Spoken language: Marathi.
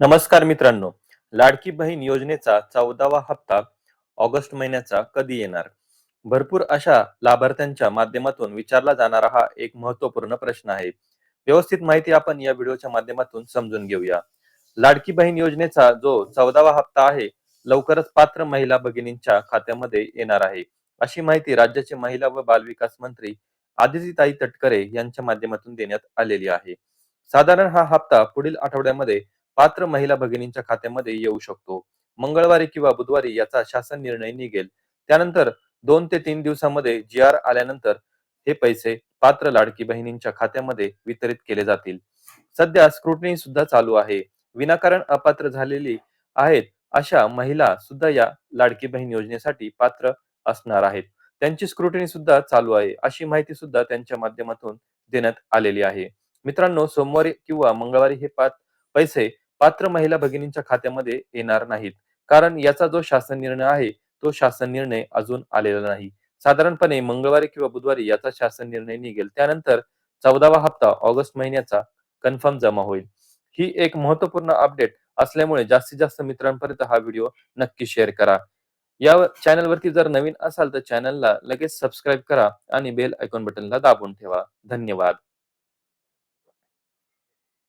नमस्कार मित्रांनो. लाडकी बहीण योजनेचा चौदावा हप्ता ऑगस्ट महिन्याचा कधी येणार? भरपूर अशा लाभार्थ्यांच्या माध्यमातून विचारला जाणारा हा एक महत्त्वपूर्ण प्रश्न आहे. व्यवस्थित माहिती आपण या व्हिडिओच्या माध्यमातून समजून घेऊया. लाडकी बहीण योजनेचा जो चौदावा हप्ता आहे लवकरच पात्र महिला भगिनींच्या खात्यामध्ये येणार आहे. अशी माहिती राज्याचे महिला व बालविकास मंत्री आदितीताई तटकरे यांच्या माध्यमातून देण्यात आलेली आहे. साधारण हा हप्ता पुढील आठवड्यामध्ये पात्र महिला भगिनींच्या खात्यामध्ये येऊ शकतो. मंगळवारी किंवा बुधवारी याचा शासन निर्णय निघेल. त्यानंतर दोन ते तीन दिवसामध्ये जी आर आल्यानंतर हे पैसे पात्र लाडकी बहिणींच्या खात्यामध्ये वितरित केले जातील. सध्या स्क्रुटनी सुद्धा चालू आहे. विनाकारण अपात्र झालेली आहेत अशा महिला सुद्धा या लाडकी बहीण योजनेसाठी पात्र असणार आहेत. त्यांची स्क्रुटनी सुद्धा चालू आहे. अशी माहिती सुद्धा त्यांच्या माध्यमातून देण्यात आलेली आहे. मित्रांनो सोमवारी किंवा मंगळवारी हे पाच पैसे पात्र महिला भगिनींच्या खात्यामध्ये येणार नाहीत. कारण याचा जो शासन निर्णय आहे तो शासन निर्णय अजून आलेला नाही. साधारणपणे मंगळवारी किंवा बुधवारी याचा शासन निर्णय निघेल. त्यानंतर चौदावा हप्ता ऑगस्ट महिन्याचा कन्फर्म जमा होईल. ही एक महत्त्वपूर्ण अपडेट असल्यामुळे जास्तीत जास्त मित्रांपर्यंत हा व्हिडिओ नक्की शेअर करा. या चॅनलवरती जर नवीन असाल तर चॅनलला लगेच सबस्क्राईब करा आणि बेल आयकॉन बटनला दाबून ठेवा. धन्यवाद.